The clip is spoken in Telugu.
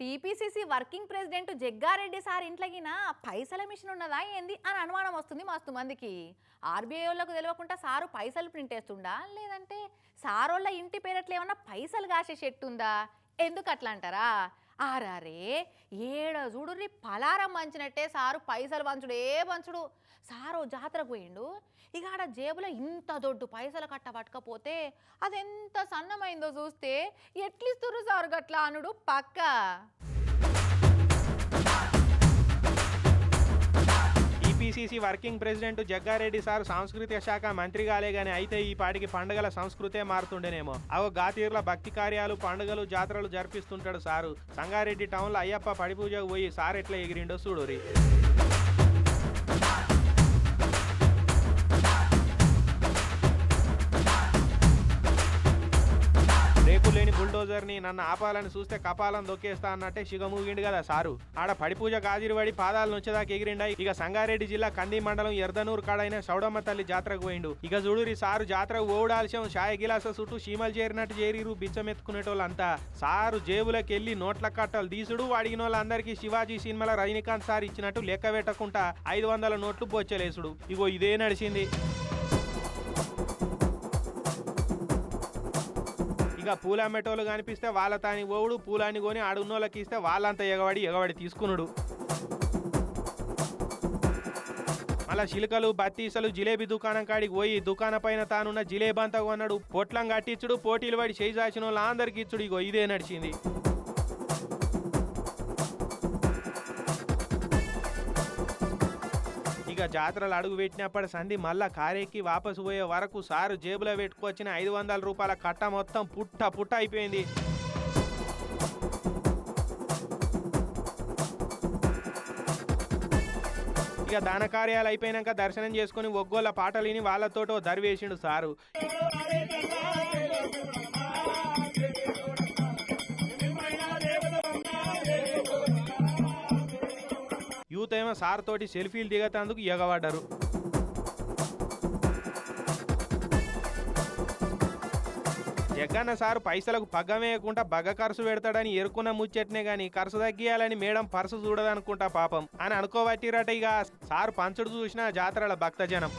TPCC working president Jaggareddy sir ఇంట్లోగిన పైసల మిషన్ ఉన్నదా ఏంది అని అనుమానం వస్తుంది మస్తు మందికి. ఆర్బీఐ వాళ్ళకు తెలియకుండా సారు పైసలు ప్రింట్ వేస్తుండా లేదంటే సారోళ్ళ ఇంటి పేరట్లు ఏమన్నా పైసలు కాసే చెట్టుందా ఎందుకు అట్లా అంటారా? ఆరారే ఏడ చూడుర్రి పలారం పంచినట్టే సారు పైసలు పంచుడే పంచుడు. సారు జాతరకు పోయిండు. ఇక ఆడ జేబులో ఇంత దొడ్డు పైసలు కట్ట పట్టకపోతే అదెంత సన్నమైందో చూస్తే ఎట్లిస్తురు సారు గట్లా అనుడు? పక్క? TPCC working president Jaggareddy sir సాంస్కృతిక శాఖ మంత్రి కాలే గాని అయితే ఈ పాటికి పండుగల సంస్కృతే మారుతుండేనేమో. అవో గాతీర్ల భక్తి కార్యాలు పండుగలు జాతరలు జరిపిస్తుంటాడు సారు. సంగారెడ్డి టౌన్లో అయ్యప్ప పడిపూజకు పోయి సార్ ఎట్లా ఎగిరిండో చూడురి. రేపు లేని బుల్డోజర్ని నన్ను ఆపాలని చూస్తే కపాలం దొక్కేస్తా అన్నట్టే సిగమూగిండు కదా సారు. ఆడ పడిపూజ కాజిరిపడి పాదాలు నుంచేదాకా ఎగిరిండా ఇక సంగారెడ్డి జిల్లా కంది మండలం ఎర్దనూరు కాడైన సౌడమ్మ తల్లి జాతరకు పోయిండు. ఇక చూడురి సారు జాతరకు ఓడాల్సిన షాయ గిలాస చుట్టూ చీమలు చేరినట్టు చేరిరు బిచ్చమెత్తుకునేటోళ్ళంతా. సారు జేబులకెళ్ళి నోట్ల కట్టలు తీసుడు అడిగిన వాళ్ళందరికీ శివాజీ సినిమాల రజనీకాంత్ సార్ ఇచ్చినట్టు లెక్క పెట్టకుండా ఐదు వందల నోట్లు బొచ్చలేసుడు. ఇగో ఇదే నడిచింది ఇంకా పూల మెటోలు కనిపిస్తే వాళ్ళ తాని ఓవుడు పూలాని కొని ఆడున్నోళ్ళకి ఇస్తే వాళ్ళంతా ఎగబడి ఎగబడి తీసుకునుడు. మళ్ళా చిలుకలు బత్తీసలు జిలేబీ దుకాణం కాడికి పోయి దుకాణ పైన తానున్న జిలేబీ అంతా కొన్నాడు. పొట్లం కట్టించుడు పోటీలు పడి చేయి చాచిన వాళ్ళందరికి ఇచ్చుడు. ఇగో ఇదే నడిచింది. ఇక జాతరలు అడుగు పెట్టినప్పటి సంధి మళ్ళా కారెక్కి వాపసు పోయే వరకు సారు జేబులో పెట్టుకొచ్చిన ఐదు వందల రూపాయల కట్ట మొత్తం పుట్ట పుట్ట అయిపోయింది. ఇక దాన కార్యాలు అయిపోయినాక దర్శనం చేసుకుని ఒగ్గోళ్ళ పాటలు విని వాళ్ళతోటో దరివేసిండు సారు. యూత్ ఏమో సార్ తోటి సెల్ఫీలు దిగతందుకు ఎగబడ్డారు. జగన్న సారు పైసలకు పగ్గమేయకుండా బగ్గ ఖర్చు పెడతాడని ఎరుకున్న ముచ్చట్నే గాని ఖర్చు తగ్గియాలని మేడం పర్సు చూడదనుకుంటా పాపం అని అనుకోబట్టిరట ఇక సార్ పంచుడు చూసిన జాతరల భక్తజనం.